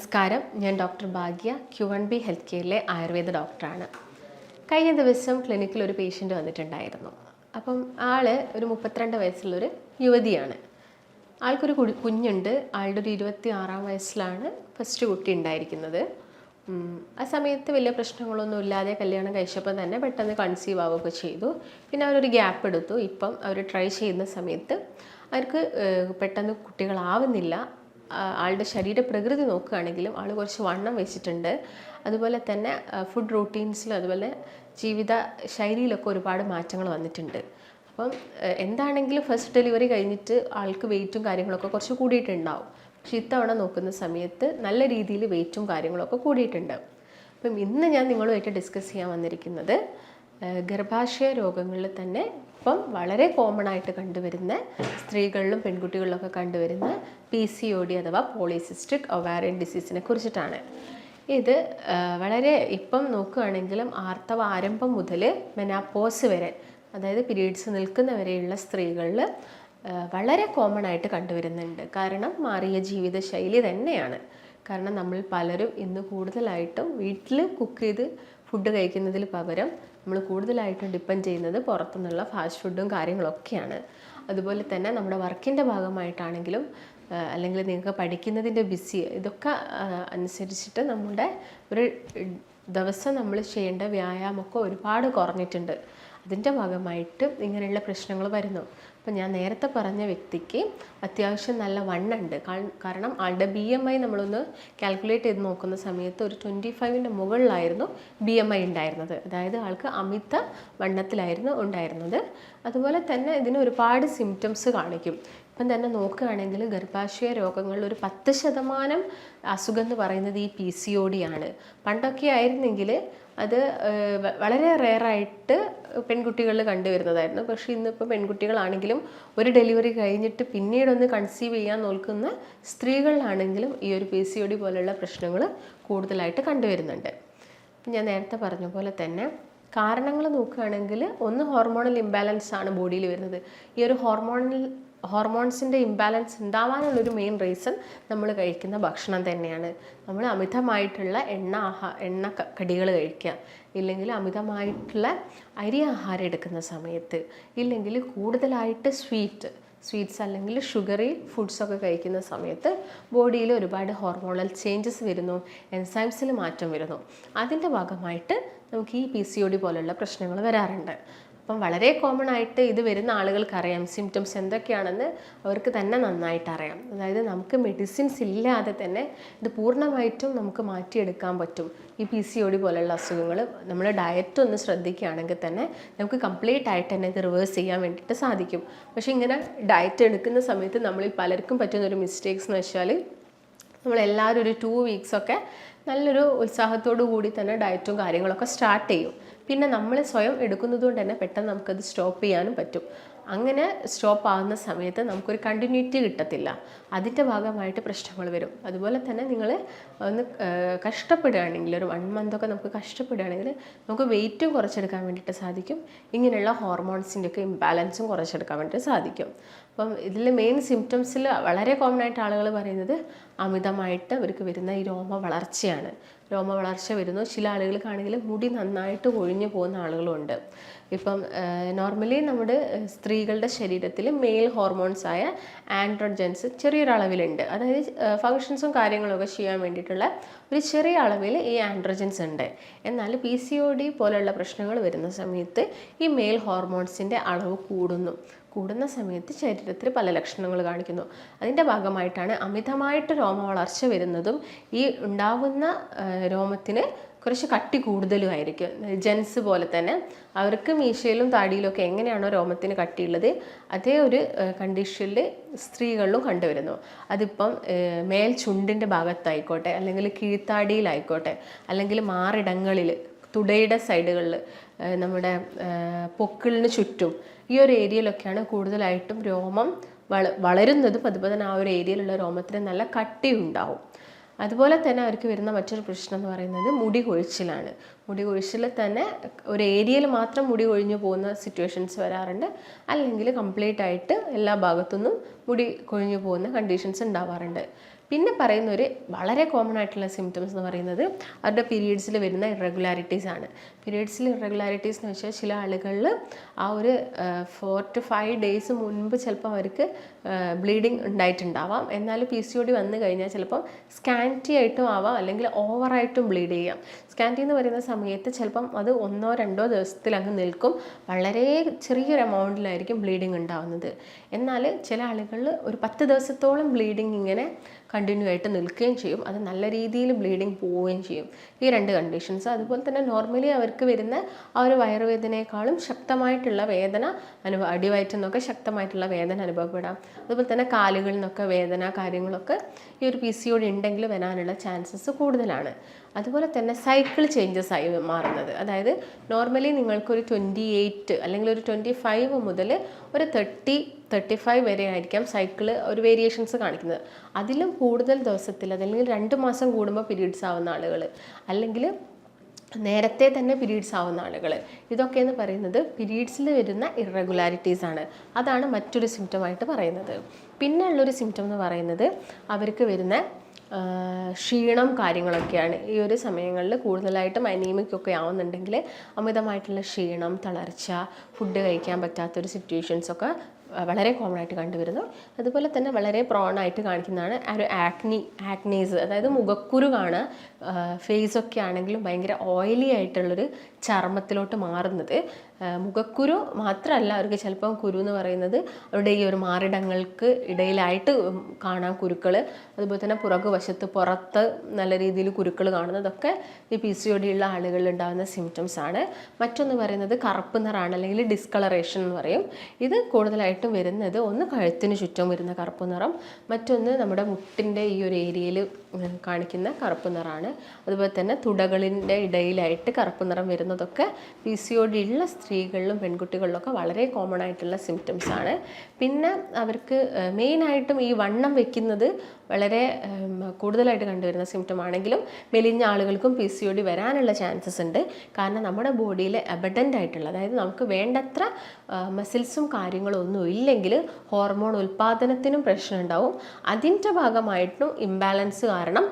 നമസ്കാരം. ഞാൻ doctor Bhagya Q one B health കെയറിലെ Ayurveda ഡോക്ടറാണ്. കഴിഞ്ഞ ദിവസം ക്ലിനിക്കിൽ ഒരു പേഷ്യന്റ് വന്നിട്ടുണ്ടായിരുന്നു. അപ്പം ആൾ ഒരു മുപ്പത്തിരണ്ട് വയസ്സുള്ളൊരു യുവതിയാണ്. ആൾക്കൊരു കുഞ്ഞുണ്ട്. ആളുടെ ഒരു ഇരുപത്തി ആറാം വയസ്സിലാണ് ഫസ്റ്റ് കുട്ടി ഉണ്ടായിരിക്കുന്നത്. ആ സമയത്ത് വലിയ പ്രശ്നങ്ങളൊന്നും ഇല്ലാതെ കല്യാണം കഴിച്ചപ്പോൾ തന്നെ പെട്ടെന്ന് കൺസീവ് ആവുകയൊക്കെ ചെയ്തു. പിന്നെ അവരൊരു ഗ്യാപ്പ് എടുത്തു. ഇപ്പം അവർ ട്രൈ ചെയ്യുന്ന സമയത്ത് അവർക്ക് പെട്ടെന്ന് കുട്ടികളാവുന്നില്ല. ആളുടെ ശരീരപ്രകൃതി നോക്കുകയാണെങ്കിലും ആൾ കുറച്ച് വണ്ണം വെച്ചിട്ടുണ്ട്. അതുപോലെ തന്നെ ഫുഡ് റൂട്ടീൻസിലും അതുപോലെ ജീവിത ശൈലിയിലൊക്കെ ഒരുപാട് മാറ്റങ്ങൾ വന്നിട്ടുണ്ട്. അപ്പം എന്താണെങ്കിലും ഫസ്റ്റ് ഡെലിവറി കഴിഞ്ഞിട്ട് ആൾക്ക് വെയിറ്റും കാര്യങ്ങളൊക്കെ കുറച്ച് കൂടിയിട്ടുണ്ടാവും. പക്ഷെ ഇത്തവണ നോക്കുന്ന സമയത്ത് നല്ല രീതിയിൽ വെയിറ്റും കാര്യങ്ങളൊക്കെ കൂടിയിട്ടുണ്ട്. അപ്പം ഇന്ന് ഞാൻ നിങ്ങളുമായിട്ട് ഡിസ്കസ് ചെയ്യാൻ വന്നിരിക്കുന്നത് ഗർഭാശയ രോഗങ്ങളിൽ തന്നെ ഇപ്പം വളരെ കോമൺ ആയിട്ട് കണ്ടുവരുന്ന സ്ത്രീകളിലും പെൺകുട്ടികളിലൊക്കെ കണ്ടുവരുന്ന പി സി ഒ ഡി അഥവാ പോളിസിസ്റ്റിക് ഒവാറിയൻ ഡിസീസിനെ കുറിച്ചിട്ടാണ്. ഇത് വളരെ ഇപ്പം നോക്കുകയാണെങ്കിലും ആർത്തവ ആരംഭം മുതൽ മെനാപ്പോസ് വരെ അതായത് പീരീഡ്സ് നിൽക്കുന്നവരെയുള്ള സ്ത്രീകളിൽ വളരെ കോമൺ ആയിട്ട് കണ്ടുവരുന്നുണ്ട്. കാരണം മാറിയ ജീവിതശൈലി തന്നെയാണ്. കാരണം നമ്മൾ പലരും ഇന്ന് കൂടുതലായിട്ടും വീട്ടിൽ കുക്ക് ചെയ്ത് ഫുഡ് കഴിക്കുന്നതിൽ പകരം നമ്മൾ കൂടുതലായിട്ടും ഡിപ്പെൻഡ് ചെയ്യുന്നത് പുറത്തുനിന്നുള്ള ഫാസ്റ്റ് ഫുഡും കാര്യങ്ങളൊക്കെയാണ്. അതുപോലെ തന്നെ നമ്മുടെ വർക്കിന്റെ ഭാഗമായിട്ടാണെങ്കിലും അല്ലെങ്കിൽ നിങ്ങൾക്ക് പഠിക്കുന്നതിന്റെ ബിസി ഇതൊക്കെ അനുസരിച്ചിട്ട് നമ്മുടെ ഒരു ദിവസം നമ്മൾ ചെയ്യേണ്ട വ്യായാമമൊക്കെ ഒരുപാട് കുറഞ്ഞിട്ടുണ്ട്. അതിന്റെ ഭാഗമായിട്ട് ഇങ്ങനെയുള്ള പ്രശ്നങ്ങൾ വരുന്നു. അപ്പം ഞാൻ നേരത്തെ പറഞ്ഞ വ്യക്തിക്ക് അത്യാവശ്യം നല്ല വണ്ണുണ്ട്. കാരണം ആളുടെ ബി എം ഐ നമ്മളൊന്ന് കാൽക്കുലേറ്റ് ചെയ്ത് നോക്കുന്ന സമയത്ത് ഒരു ട്വന്റി ഫൈവിന്റെ മുകളിലായിരുന്നു ബി എം ഐ ഉണ്ടായിരുന്നത്. അതായത് ആൾക്ക് അമിത വണ്ണത്തിലായിരുന്നു ഉണ്ടായിരുന്നത്. അതുപോലെ തന്നെ ഇതിന് ഒരുപാട് സിംറ്റംസ് കാണിക്കും. ഇപ്പം തന്നെ നോക്കുകയാണെങ്കിൽ ഗർഭാശയ രോഗങ്ങളിൽ ഒരു പത്ത് ശതമാനം അസുഖം എന്ന് പറയുന്നത് ഈ പി സി ഒ ഡി ആണ്. പണ്ടൊക്കെ ആയിരുന്നെങ്കിൽ അത് വളരെ റെയറായിട്ട് പെൺകുട്ടികളിൽ കണ്ടുവരുന്നതായിരുന്നു. പക്ഷേ ഇന്നിപ്പോൾ പെൺകുട്ടികളാണെങ്കിലും ഒരു ഡെലിവറി കഴിഞ്ഞിട്ട് പിന്നീടൊന്ന് കൺസീവ് ചെയ്യാൻ നോക്കുന്ന സ്ത്രീകളിലാണെങ്കിലും ഈ ഒരു പി സി ഒ ഡി പോലെയുള്ള പ്രശ്നങ്ങൾ കൂടുതലായിട്ട് കണ്ടുവരുന്നുണ്ട്. ഞാൻ നേരത്തെ പറഞ്ഞ പോലെ തന്നെ കാരണങ്ങൾ നോക്കുകയാണെങ്കിൽ ഒന്ന് ഹോർമോണൽ ഇംബാലൻസ് ആണ് ബോഡിയിൽ വരുന്നത്. ഈ ഒരു ഹോർമോണൽ ഹോർമോൺസിന്റെ ഇംബാലൻസ് ഉണ്ടാവാനുള്ളൊരു മെയിൻ റീസൺ നമ്മൾ കഴിക്കുന്ന ഭക്ഷണം തന്നെയാണ്. നമ്മൾ അമിതമായിട്ടുള്ള എണ്ണ ആഹാ എണ്ണ കടികൾ കഴിക്കുക. ഇല്ലെങ്കിൽ അമിതമായിട്ടുള്ള അരി ആഹാരം എടുക്കുന്ന സമയത്ത് ഇല്ലെങ്കിൽ കൂടുതലായിട്ട് സ്വീറ്റ് സ്വീറ്റ്സ് അല്ലെങ്കിൽ ഷുഗറി ഫുഡ്സൊക്കെ കഴിക്കുന്ന സമയത്ത് ബോഡിയിൽ ഒരുപാട് ഹോർമോണൽ ചേഞ്ചസ് വരുന്നു എൻസൈംസിൽ മാറ്റം വരുന്നു. അതിന്റെ ഭാഗമായിട്ട് നമുക്ക് ഈ പി സി ഒ ഡി പോലുള്ള പ്രശ്നങ്ങൾ വരാറുണ്ട്. അപ്പം വളരെ കോമൺ ആയിട്ട് ഇത് വരുന്ന ആളുകൾക്ക് അറിയാം സിംറ്റംസ് എന്തൊക്കെയാണെന്ന് അവർക്ക് തന്നെ നന്നായിട്ട് അറിയാം അതായത് നമുക്ക് മെഡിസിൻസ് ഇല്ലാതെ തന്നെ ഇത് പൂർണമായിട്ടും നമുക്ക് മാറ്റിയെടുക്കാൻ പറ്റും. ഈ പി സി ഒ ഡി പോലുള്ള അസുഖങ്ങൾ നമ്മൾ ഡയറ്റ് ഒന്ന് ശ്രദ്ധിക്കുകയാണെങ്കിൽ തന്നെ നമുക്ക് കംപ്ലീറ്റ് ആയിട്ട് തന്നെ ഇത് റിവേഴ്സ് ചെയ്യാൻ വേണ്ടിയിട്ട് സാധിക്കും. പക്ഷേ ഇങ്ങനെ ഡയറ്റ് എടുക്കുന്ന സമയത്ത് നമ്മളിൽ പലർക്കും പറ്റുന്ന ഒരു മിസ്റ്റേക്സ് എന്ന് വെച്ചാൽ നമ്മളെല്ലാവരും ഒരു ടു വീക്സൊക്കെ നല്ലൊരു ഉത്സാഹത്തോടു കൂടി തന്നെ ഡയറ്റും കാര്യങ്ങളൊക്കെ സ്റ്റാർട്ട് ചെയ്യും. പിന്നെ നമ്മൾ സ്വയം എടുക്കുന്നത് കൊണ്ട് തന്നെ പെട്ടെന്ന് നമുക്കത് സ്റ്റോപ്പ് ചെയ്യാനും പറ്റും. അങ്ങനെ സ്റ്റോപ്പ് ആകുന്ന സമയത്ത് നമുക്കൊരു കണ്ടിന്യൂറ്റി കിട്ടത്തില്ല. അതിന്റെ ഭാഗമായിട്ട് പ്രശ്നങ്ങൾ വരും. അതുപോലെ തന്നെ നിങ്ങൾ ഒന്ന് കഷ്ടപ്പെടുകയാണെങ്കിൽ ഒരു വൺ മന്തൊക്കെ നമുക്ക് കഷ്ടപ്പെടുകയാണെങ്കിൽ നമുക്ക് വെയിറ്റും കുറച്ചെടുക്കാൻ വേണ്ടിയിട്ട് സാധിക്കും. ഇങ്ങനെയുള്ള ഹോർമോൺസിന്റെയൊക്കെ ഇംബാലൻസും കുറച്ചെടുക്കാൻ വേണ്ടിയിട്ട് സാധിക്കും. അപ്പം ഇതിൽ മെയിൻ സിംറ്റംസിൽ വളരെ കോമൺ ആയിട്ട് ആളുകൾ പറയുന്നത് അമിതമായിട്ട് അവർക്ക് വരുന്ന ഈ രോമ വളർച്ചയാണ്. രോമ വളർച്ച വരുന്നു. ചില ആളുകൾക്കാണെങ്കിൽ മുടി നന്നായിട്ട് കൊഴിഞ്ഞു പോകുന്ന ആളുകളുണ്ട്. ഇപ്പം നോർമലി നമ്മുടെ സ്ത്രീകളുടെ ശരീരത്തിൽ മെയിൽ ഹോർമോൺസ് ആയ ആൻഡ്രോജൻസ് ചെറിയൊരളവിലുണ്ട്. അതായത് ഫങ്ഷൻസും കാര്യങ്ങളൊക്കെ ചെയ്യാൻ വേണ്ടിയിട്ടുള്ള ഒരു ചെറിയ അളവിൽ ഈ ആൻഡ്രോജൻസ് ഉണ്ട്. എന്നാൽ പി സി ഒ ഡി പോലെയുള്ള പ്രശ്നങ്ങൾ വരുന്ന സമയത്ത് ഈ മെയിൽ ഹോർമോൺസിന്റെ അളവ് കൂടുന്നു. കൂടുന്ന സമയത്ത് ശരീരത്തിൽ പല ലക്ഷണങ്ങൾ കാണിക്കുന്നു. അതിന്റെ ഭാഗമായിട്ടാണ് അമിതമായിട്ട് രോമ വളർച്ച വരുന്നതും ഈ ഉണ്ടാവുന്ന രോമത്തിന് കുറച്ച് കട്ടി കൂടുതലും ആയിരിക്കും. ജെൻസ് പോലെ തന്നെ അവർക്ക് മീശയിലും താടിയിലും ഒക്കെ എങ്ങനെയാണോ രോമത്തിന് കട്ടിയുള്ളത് അതേ ഒരു കണ്ടീഷനിൽ സ്ത്രീകളിലും കണ്ടുവരുന്നു. അതിപ്പം മേൽ ചുണ്ടിന്റെ ഭാഗത്തായിക്കോട്ടെ അല്ലെങ്കിൽ കീഴ്ത്താടിയിലായിക്കോട്ടെ അല്ലെങ്കിൽ മാറിടങ്ങളിൽ തുടയുടെ സൈഡുകളിൽ നമ്മുടെ പൊക്കിളിന് ചുറ്റും ഈ ഒരു ഏരിയയിലൊക്കെയാണ് കൂടുതലായിട്ടും രോമം വള വളരുന്നതും. അതുപോലെ തന്നെ ആ ഒരു ഏരിയയിലുള്ള രോമത്തിന് നല്ല കട്ടി ഉണ്ടാവും അതുപോലെ തന്നെ അവർക്ക് വരുന്ന മറ്റൊരു പ്രശ്നം എന്ന് പറയുന്നത് മുടി കൊഴിച്ചിലാണ്. മുടി കൊഴിച്ചിൽ തന്നെ ഒരു ഏരിയയിൽ മാത്രം മുടി കൊഴിഞ്ഞു പോകുന്ന സിറ്റുവേഷൻസ് വരാറുണ്ട്. അല്ലെങ്കിൽ കംപ്ലീറ്റ് ആയിട്ട് എല്ലാ ഭാഗത്തുനിന്നും മുടി കൊഴിഞ്ഞു പോകുന്ന കണ്ടീഷൻസ് ഉണ്ടാവാറുണ്ട്. പിന്നെ പറയുന്ന ഒരു വളരെ കോമൺ ആയിട്ടുള്ള സിംറ്റംസ് എന്ന് പറയുന്നത് അവരുടെ പീരീഡ്സിൽ വരുന്ന ഇറഗുലാരിറ്റീസ് ആണ്. പീരീഡ്സിൽ ഇറഗുലാരിറ്റീസ് എന്ന് വെച്ചാൽ ചില ആളുകളിൽ ആ ഒരു ഫോർ ടു ഫൈവ് ഡേയ്സ് മുൻപ് ചിലപ്പോൾ അവർക്ക് ബ്ലീഡിങ് ഉണ്ടായിട്ടുണ്ടാവാം. എന്നാൽ പി സി ഒ ഡി വന്നു കഴിഞ്ഞാൽ ചിലപ്പം സ്കാന്റി ആയിട്ടും ആവാം. അല്ലെങ്കിൽ ഓവറായിട്ടും ബ്ലീഡ് ചെയ്യാം. സ്കാന്റി എന്ന് പറയുന്ന സമയത്ത് ചിലപ്പം അത് ഒന്നോ രണ്ടോ ദിവസത്തിൽ അങ്ങ് നിൽക്കും. വളരെ ചെറിയൊരു എമൗണ്ടിലായിരിക്കും ബ്ലീഡിങ് ഉണ്ടാവുന്നത്. എന്നാൽ ചില ആളുകളിൽ ഒരു പത്ത് ദിവസത്തോളം ബ്ലീഡിങ് ഇങ്ങനെ കണ്ടിന്യൂ ആയിട്ട് നിൽക്കുകയും ചെയ്യും. അത് നല്ല രീതിയിൽ ബ്ലീഡിങ് പോവുകയും ചെയ്യും. ഈ രണ്ട് കണ്ടീഷൻസ് അതുപോലെ തന്നെ നോർമലി അവർക്ക് വരുന്ന ആ ഒരു വയറുവേദനയെക്കാളും ശക്തമായിട്ടുള്ള വേദന അനുഭവ അടിവയറ്റിൽ നിന്നൊക്കെ ശക്തമായിട്ടുള്ള വേദന അനുഭവപ്പെടാം. അതുപോലെ തന്നെ കാലുകളിൽ നിന്നൊക്കെ വേദന കാര്യങ്ങളൊക്കെ ഈ ഒരു പി സി ഒടി ഉണ്ടെങ്കിൽ വരാനുള്ള ചാൻസസ് കൂടുതലാണ്. അതുപോലെ തന്നെ സൈക്കിൾ ചേഞ്ചസ് ആയി മാറുന്നത്. അതായത് നോർമലി നിങ്ങൾക്കൊരു ട്വന്റി എയ്റ്റ് അല്ലെങ്കിൽ ഒരു ട്വന്റി ഫൈവ് മുതൽ ഒരു തേർട്ടി തേർട്ടി ഫൈവ് വരെ ആയിരിക്കാം സൈക്കിൾ ഒരു വേരിയേഷൻസ് കാണിക്കുന്നത്. അതിലും കൂടുതൽ ദിവസത്തിൽ അതല്ലെങ്കിൽ രണ്ട് മാസം കൂടുമ്പോൾ പീരീഡ്സ് ആവുന്ന ആളുകൾ അല്ലെങ്കിൽ നേരത്തെ തന്നെ പീരീഡ്സ് ആവുന്ന ആളുകൾ ഇതൊക്കെ എന്ന് പറയുന്നത് പീരീഡ്സിൽ വരുന്ന ഇറഗുലാരിറ്റീസ് ആണ്. അതാണ് മറ്റൊരു സിംറ്റമായിട്ട് പറയുന്നത്. പിന്നെ ഉള്ളൊരു സിംറ്റം എന്ന് പറയുന്നത് അവർക്ക് വരുന്ന ക്ഷീണം കാര്യങ്ങളൊക്കെയാണ്. ഈ ഒരു സമയങ്ങളിൽ കൂടുതലായിട്ടും അനീമിക്കൊക്കെ ആവുന്നുണ്ടെങ്കിൽ അമിതമായിട്ടുള്ള ക്ഷീണം തളർച്ച ഫുഡ് കഴിക്കാൻ പറ്റാത്തൊരു സിറ്റുവേഷൻസൊക്കെ വളരെ കോമൺ ആയിട്ട് കണ്ടുവരുന്നു. അതുപോലെ തന്നെ വളരെ പ്രോൺ ആയിട്ട് കാണിക്കുന്നതാണ് ആ ഒരു ആക്നി ആക്നീസ് അതായത് മുഖക്കുരു കാണുക ഫേസ് ഒക്കെ ആണെങ്കിലും ഭയങ്കര ഓയിലി ആയിട്ടുള്ളൊരു ചർമ്മത്തിലോട്ട് മാറുന്നത്. മുഖക്കുരു മാത്രമല്ല അവർക്ക് ചിലപ്പം കുരു എന്ന് പറയുന്നത് അവരുടെ ഈ ഒരു മാറിടങ്ങൾക്ക് ഇടയിലായിട്ട് കാണാം കുരുക്കൾ അതുപോലെ തന്നെ പുറകു വശത്ത് പുറത്ത് നല്ല രീതിയിൽ കുരുക്കൾ കാണുന്നതൊക്കെ ഈ പി സി ഒ ഡി ഉള്ള ആളുകളിൽ ഉണ്ടാകുന്ന സിംറ്റംസ് ആണ്. മറ്റൊന്ന് പറയുന്നത് കറുപ്പ് നിറാണ് അല്ലെങ്കിൽ ഡിസ്കളറേഷൻ എന്ന് പറയും. ഇത് കൂടുതലായിട്ടും വരുന്നത് ഒന്ന് കഴുത്തിന് ചുറ്റും വരുന്ന കറുപ്പ് നിറം മറ്റൊന്ന് നമ്മുടെ മുട്ടിന്റെ ഈ ഒരു ഏരിയയിൽ കാണിക്കുന്ന കറുപ്പ് നിറമാണ്. അതുപോലെ തന്നെ തുടകളിന്റെ ഇടയിലായിട്ട് കറുപ്പ് നിറം വരുന്നതൊക്കെ പി സി ഒ ഡി ഉള്ള സ്ത്രീകളിലും പെൺകുട്ടികളിലൊക്കെ വളരെ കോമൺ ആയിട്ടുള്ള സിംറ്റംസ് ആണ്. പിന്നെ അവർക്ക് മെയിനായിട്ടും ഈ വണ്ണം വെക്കുന്നത് വളരെ കൂടുതലായിട്ട് കണ്ടുവരുന്ന സിംറ്റം ആണെങ്കിലും മെലിഞ്ഞ ആളുകൾക്കും പി സി ഒ ഡി വരാനുള്ള ചാൻസസ് ഉണ്ട്. കാരണം നമ്മുടെ ബോഡിയിൽ അബഡന്റ് ആയിട്ടുള്ള അതായത് നമുക്ക് വേണ്ടത്ര മസിൽസും കാര്യങ്ങളും ഒന്നും ഇല്ലെങ്കിൽ ഹോർമോൺ ഉൽപ്പാദനത്തിനും പ്രശ്നം ഉണ്ടാവും. അതിന്റെ ഭാഗമായിട്ടും ഇംബാലൻസ് കാരണം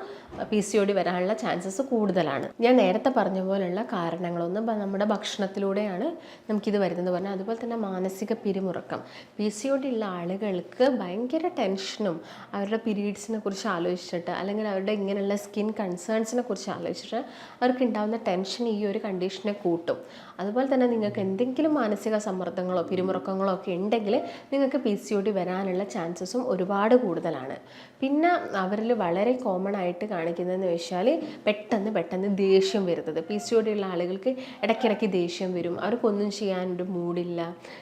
പി സി ഒ ഡി വരാനുള്ള ചാൻസസ് കൂടുതലാണ്. ഞാൻ നേരത്തെ പറഞ്ഞ പോലെയുള്ള കാരണങ്ങളൊന്നും നമ്മുടെ ഭക്ഷണത്തിലൂടെയാണ് നമുക്കിത് വരുന്നത് പറഞ്ഞാൽ അതുപോലെ തന്നെ മാനസിക പിരിമുറുക്കം. പി സി ഒ ഡി ഉള്ള ആളുകൾക്ക് ഭയങ്കര ടെൻഷനും അവരുടെ പീരീഡ്സിനെ കുറിച്ച് ആലോചിച്ചിട്ട് അല്ലെങ്കിൽ അവരുടെ ഇങ്ങനെയുള്ള സ്കിൻ കൺസേൺസിനെ കുറിച്ച് ആലോചിച്ചിട്ട് അവർക്ക് ഉണ്ടാകുന്ന ടെൻഷൻ ഈ ഒരു കണ്ടീഷനെ കൂട്ടും. അതുപോലെ തന്നെ നിങ്ങൾക്ക് എന്തെങ്കിലും മാനസിക സമ്മർദ്ദങ്ങളോ പിരിമുറുക്കങ്ങളോ ഒക്കെ ഉണ്ടെങ്കിൽ നിങ്ങൾക്ക് പി സി ഒ ഡി വരാനുള്ള ചാൻസസും ഒരുപാട് കൂടുതലാണ്. പിന്നെ അവരിൽ വളരെ കോമൺ ആയിട്ട് കാണിക്കുന്നതെന്ന് വെച്ചാൽ പെട്ടെന്ന് പെട്ടെന്ന് ദേഷ്യം വരുന്നത്. പി സി ഓടിയുള്ള ആളുകൾക്ക് ഇടയ്ക്കിടയ്ക്ക് ദേഷ്യം വരും. അവർക്കൊന്നും ചെയ്യാനൊരു മൂടില്ല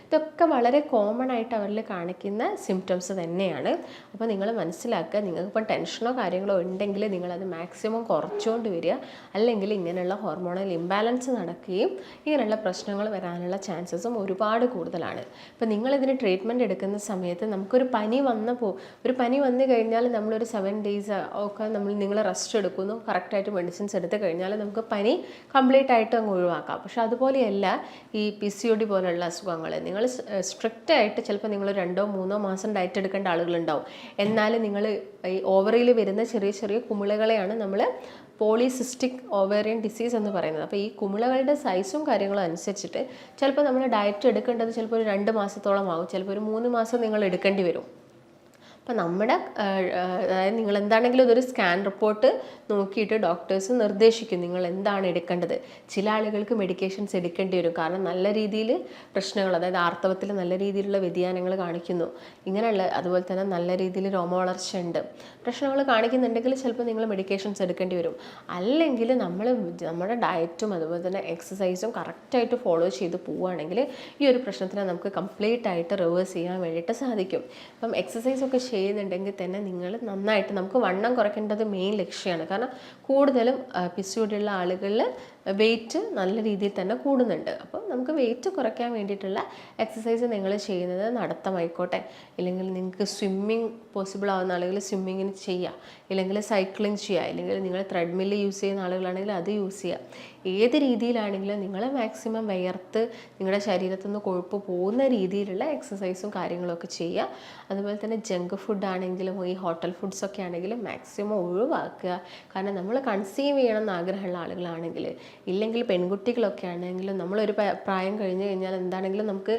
ഇതൊക്കെ വളരെ കോമൺ ആയിട്ട് അവരിൽ കാണിക്കുന്ന സിംറ്റംസ് തന്നെയാണ്. അപ്പോൾ നിങ്ങൾ മനസ്സിലാക്കുക നിങ്ങൾക്കിപ്പം ടെൻഷനോ കാര്യങ്ങളോ ഉണ്ടെങ്കിൽ നിങ്ങളത് മാക്സിമം കുറച്ചുകൊണ്ട് വരിക. അല്ലെങ്കിൽ ഇങ്ങനെയുള്ള ഹോർമോണൽ ഇംബാലൻസ് നടക്കുകയും ഇങ്ങനെയുള്ള പ്രശ്നങ്ങൾ വരാനുള്ള ചാൻസസും ഒരുപാട് കൂടുതലാണ്. ഇപ്പം നിങ്ങളിതിന് ട്രീറ്റ്മെന്റ് എടുക്കുന്ന സമയത്ത് നമുക്കൊരു പനി വന്നപ്പോൾ ഒരു പനി വന്നു കഴിഞ്ഞാൽ നമ്മളൊരു സെവൻ ഡേയ്സ് ഒക്കെ നമ്മൾ നിങ്ങൾ റെസ്റ്റ് എടുക്കുന്നു. കറക്റ്റായിട്ട് മെഡിസിൻസ് എടുത്തു കഴിഞ്ഞാൽ നമുക്ക് പനി കംപ്ലീറ്റ് ആയിട്ട് അങ്ങ് ഒഴിവാക്കാം. പക്ഷെ അതുപോലെയല്ല ഈ പി സി ഒ ഡി പോലുള്ള അസുഖങ്ങൾ. നിങ്ങൾ സ്ട്രിക്റ്റ് ആയിട്ട് ചിലപ്പോൾ നിങ്ങൾ രണ്ടോ മൂന്നോ മാസം ഡയറ്റ് എടുക്കേണ്ട ആളുകളുണ്ടാവും. എന്നാൽ നിങ്ങൾ ഈ ഓവറിയിൽ വരുന്ന ചെറിയ ചെറിയ കുമിളകളെയാണ് നമ്മൾ പോളിസിസ്റ്റിക് ഓവേറിയൻ ഡിസീസ് എന്ന് പറയുന്നത്. അപ്പോൾ ഈ കുമിളകളുടെ സൈസും കാര്യങ്ങളും അനുസരിച്ചിട്ട് ചിലപ്പോൾ നമ്മൾ ഡയറ്റ് എടുക്കേണ്ടത് ചിലപ്പോൾ ഒരു രണ്ട് മാസത്തോളം ആകും ചിലപ്പോൾ ഒരു മൂന്ന് മാസം നിങ്ങൾ എടുക്കേണ്ടി വരും. അപ്പം നമ്മുടെ അതായത് നിങ്ങൾ എന്താണെങ്കിലും ഇതൊരു സ്കാൻ റിപ്പോർട്ട് നോക്കിയിട്ട് ഡോക്ടേഴ്സ് നിർദ്ദേശിക്കും നിങ്ങൾ എന്താണ് എടുക്കേണ്ടത്. ചില ആളുകൾക്ക് മെഡിക്കേഷൻസ് എടുക്കേണ്ടി വരും. കാരണം നല്ല രീതിയിൽ പ്രശ്നങ്ങൾ അതായത് ആർത്തവത്തിൽ നല്ല രീതിയിലുള്ള വ്യതിയാനങ്ങൾ കാണിക്കുന്നു. ഇങ്ങനെയുള്ള അതുപോലെ തന്നെ നല്ല രീതിയിൽ രോമ വളർച്ച ഉണ്ട്. പ്രശ്നങ്ങൾ കാണിക്കുന്നുണ്ടെങ്കിൽ ചിലപ്പോൾ നിങ്ങൾ മെഡിക്കേഷൻസ് എടുക്കേണ്ടി വരും. അല്ലെങ്കിൽ നമ്മൾ നമ്മുടെ ഡയറ്റും അതുപോലെ തന്നെ എക്സസൈസും കറക്റ്റായിട്ട് ഫോളോ ചെയ്ത് പോവുകയാണെങ്കിൽ ഈ ഒരു പ്രശ്നത്തിനെ നമുക്ക് കംപ്ലീറ്റ് ആയിട്ട് റിവേഴ്സ് ചെയ്യാൻ വേണ്ടിയിട്ട് സാധിക്കും. അപ്പം എക്സസൈസ് ഒക്കെ ചെയ്യുന്നുണ്ടെങ്കിൽ തന്നെ നിങ്ങൾ നന്നായിട്ട് നമുക്ക് വണ്ണം കുറയ്ക്കേണ്ടത് മെയിൻ ലക്ഷ്യമാണ് കാരണം കൂടുതലും പിസിയോടുള്ള ആളുകളിൽ വെയിറ്റ് നല്ല രീതിയിൽ തന്നെ കൂടുന്നുണ്ട്. അപ്പോൾ നമുക്ക് വെയിറ്റ് കുറയ്ക്കാൻ വേണ്ടിയിട്ടുള്ള എക്സസൈസ് നിങ്ങൾ ചെയ്യുന്നത് നടത്തമായിക്കോട്ടെ. ഇല്ലെങ്കിൽ നിങ്ങൾക്ക് സ്വിമ്മിങ് പോസിബിൾ ആവുന്ന ആളുകൾ സ്വിമ്മിങ്ങിന് ചെയ്യുക ഇല്ലെങ്കിൽ സൈക്ലിംഗ് ചെയ്യുക ഇല്ലെങ്കിൽ നിങ്ങൾ ത്രെഡ്മില്ല് യൂസ് ചെയ്യുന്ന ആളുകളാണെങ്കിൽ അത് യൂസ് ചെയ്യുക ഏത് രീതിയിലാണെങ്കിലും നിങ്ങൾ മാക്സിമം വിയർത്ത് നിങ്ങളുടെ ശരീരത്തിൽ നിന്ന് കൊഴുപ്പ് പോകുന്ന രീതിയിലുള്ള എക്സസൈസും കാര്യങ്ങളൊക്കെ ചെയ്യുക. അതുപോലെ തന്നെ ജങ്ക് ഫുഡ് ആണെങ്കിലും ഈ ഹോട്ടൽ ഫുഡ്സൊക്കെ ആണെങ്കിലും മാക്സിമം ഒഴിവാക്കുക. കാരണം നമ്മൾ കൺസ്യൂം ചെയ്യണം എന്ന് ആഗ്രഹമുള്ള ആളുകളാണെങ്കിൽ ഇല്ലെങ്കിൽ പെൺകുട്ടികളൊക്കെ ആണെങ്കിലും നമ്മളൊരു പ്രായം കഴിഞ്ഞ് കഴിഞ്ഞാൽ എന്താണെങ്കിലും നമുക്ക്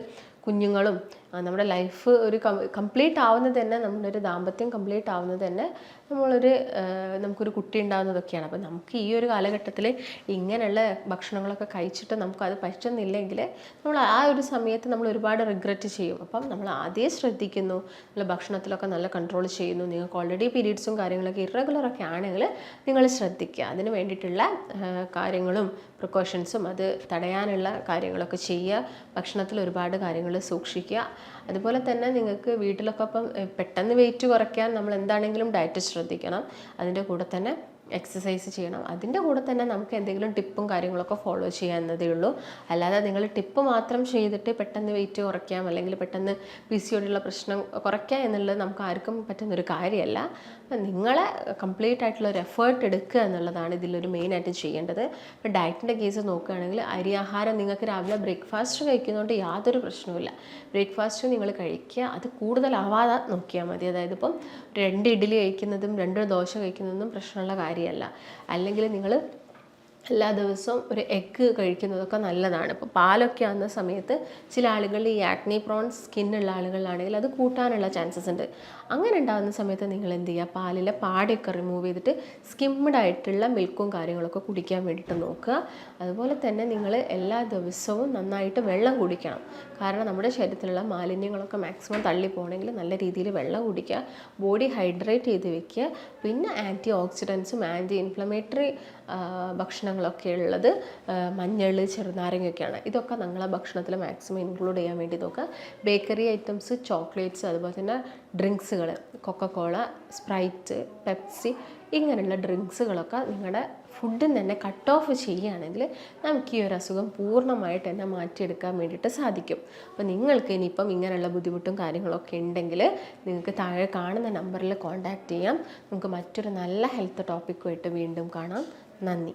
കുഞ്ഞുങ്ങളും നമ്മുടെ ലൈഫ് ഒരു കംപ്ലീറ്റ് ആവുന്നത് തന്നെ നമ്മുടെ ഒരു ദാമ്പത്യം കംപ്ലീറ്റ് ആവുന്നത് തന്നെ നമ്മളൊരു നമുക്കൊരു കുട്ടി ഉണ്ടാകുന്നതൊക്കെയാണ് അപ്പം നമുക്ക് ഈ ഒരു കാലഘട്ടത്തിൽ ഇങ്ങനെയുള്ള ഭക്ഷണങ്ങളൊക്കെ കഴിച്ചിട്ട് നമുക്കത് പറ്റുന്നില്ലെങ്കിൽ നമ്മൾ ആ ഒരു സമയത്ത് നമ്മൾ ഒരുപാട് റിഗ്രറ്റ് ചെയ്യും. അപ്പം നമ്മൾ ആദ്യം ശ്രദ്ധിക്കുന്നു നമ്മൾ ഭക്ഷണത്തിലൊക്കെ നല്ല കൺട്രോൾ ചെയ്യുന്നു. നിങ്ങൾക്ക് ഓൾറെഡി പീരീഡ്സും കാര്യങ്ങളൊക്കെ ഇറഗുലറൊക്കെ ആണെങ്കിൽ നിങ്ങൾ ശ്രദ്ധിക്കുക. അതിന് വേണ്ടിയിട്ടുള്ള കാര്യങ്ങളും പ്രിക്കോഷൻസും അത് തടയാനുള്ള കാര്യങ്ങളൊക്കെ ചെയ്യുക. ഭക്ഷണത്തിൽ ഒരുപാട് കാര്യങ്ങൾ സൂക്ഷിക്കുക. അതുപോലെ തന്നെ നിങ്ങൾക്ക് വീട്ടിലൊക്കെ ഇപ്പം പെട്ടെന്ന് വെയിറ്റ് കുറയ്ക്കാൻ നമ്മൾ എന്താണെങ്കിലും ഡയറ്റ് ശ്രദ്ധിക്കണം. അതിന്റെ കൂടെ തന്നെ എക്സസൈസ് ചെയ്യണം. അതിന്റെ കൂടെ തന്നെ നമുക്ക് എന്തെങ്കിലും ടിപ്പും കാര്യങ്ങളൊക്കെ ഫോളോ ചെയ്യാവുന്നതേ ഉള്ളൂ. അല്ലാതെ നിങ്ങൾ ടിപ്പ് മാത്രം ചെയ്തിട്ട് പെട്ടെന്ന് വെയിറ്റ് കുറയ്ക്കാം അല്ലെങ്കിൽ പെട്ടെന്ന് പി സി ഒടിയുള്ള പ്രശ്നം കുറയ്ക്കാം എന്നുള്ളത് നമുക്ക് ആർക്കും പറ്റുന്നൊരു കാര്യമല്ല. അപ്പം നിങ്ങളെ കംപ്ലീറ്റ് ആയിട്ടുള്ള ഒരു എഫേർട്ട് എടുക്കുക എന്നുള്ളതാണ് ഇതിലൊരു മെയിനായിട്ട് ചെയ്യേണ്ടത്. ഇപ്പോൾ ഡയറ്റിന്റെ കേസ് നോക്കുകയാണെങ്കിൽ അരി ആഹാരം നിങ്ങൾക്ക് രാവിലെ ബ്രേക്ക്ഫാസ്റ്റ് കഴിക്കുന്നതുകൊണ്ട് യാതൊരു പ്രശ്നവുമില്ല. ബ്രേക്ക്ഫാസ്റ്റ് നിങ്ങൾ കഴിക്കുക. അത് കൂടുതലാവാതെ നോക്കിയാൽ മതി. അതായത് ഇപ്പം രണ്ട് ഇഡ്ഡലി കഴിക്കുന്നതും രണ്ട് ദോശ കഴിക്കുന്നതും പ്രശ്നമുള്ള കാര്യമല്ല അല്ലെങ്കിൽ നിങ്ങൾ എല്ലാ ദിവസവും ഒരു എഗ്ഗ് കഴിക്കുന്നതൊക്കെ നല്ലതാണ്. ഇപ്പോൾ പാലൊക്കെ ആകുന്ന സമയത്ത് ചില ആളുകളിൽ ഈ ആക്നി പ്രോൺ സ്കിന്നുള്ള ആളുകളിലാണെങ്കിൽ അത് കൂട്ടാനുള്ള ചാൻസസ് ഉണ്ട്. അങ്ങനെ ഉണ്ടാകുന്ന സമയത്ത് നിങ്ങൾ എന്ത് ചെയ്യുക? പാലിലെ പാടിയൊക്കെ റിമൂവ് ചെയ്തിട്ട് സ്കിംഡ് ആയിട്ടുള്ള മിൽക്കും കാര്യങ്ങളൊക്കെ കുടിക്കാൻ വേണ്ടിയിട്ട് നോക്കുക. അതുപോലെ തന്നെ നിങ്ങൾ എല്ലാ ദിവസവും നന്നായിട്ട് വെള്ളം കുടിക്കണം. കാരണം നമ്മുടെ ശരീരത്തിലുള്ള മാലിന്യങ്ങളൊക്കെ മാക്സിമം തള്ളി പോകണമെങ്കിൽ നല്ല രീതിയിൽ വെള്ളം കുടിക്കുക ബോഡി ഹൈഡ്രേറ്റ് ചെയ്ത് വെക്കുക. പിന്നെ ആന്റി ഓക്സിഡൻസും ആന്റി ഇൻഫ്ലമേറ്ററി ഭക്ഷണങ്ങളൊക്കെ ഉള്ളത് മഞ്ഞൾ ചെറുനാരങ്ങയൊക്കെയാണ്. ഇതൊക്കെ നിങ്ങളെ ഭക്ഷണത്തിൽ മാക്സിമം ഇൻക്ലൂഡ് ചെയ്യാൻ വേണ്ടി നോക്കുക. ബേക്കറി ഐറ്റംസ് ചോക്ലേറ്റ്സ് അതുപോലെ തന്നെ ഡ്രിങ്ക്സുകൾ കൊക്കക്കോള സ്പ്രൈറ്റ് പെപ്സി ഇങ്ങനെയുള്ള ഡ്രിങ്ക്സുകളൊക്കെ നിങ്ങളുടെ ഫുഡിൽ തന്നെ കട്ട് ഓഫ് ചെയ്യുകയാണെങ്കിൽ നമുക്ക് ഈ ഒരു അസുഖം പൂർണമായിട്ട് തന്നെ മാറ്റിയെടുക്കാൻ വേണ്ടിയിട്ട് സാധിക്കും. അപ്പോൾ നിങ്ങൾക്ക് ഇനിയിപ്പം ഇങ്ങനെയുള്ള ബുദ്ധിമുട്ടും കാര്യങ്ങളൊക്കെ ഉണ്ടെങ്കിൽ നിങ്ങൾക്ക് താഴെ കാണുന്ന നമ്പറിൽ കോൺടാക്റ്റ് ചെയ്യാം. നമുക്ക് മറ്റൊരു നല്ല ഹെൽത്ത് ടോപ്പിക്കുമായിട്ട് വീണ്ടും കാണാം. നന്ദി.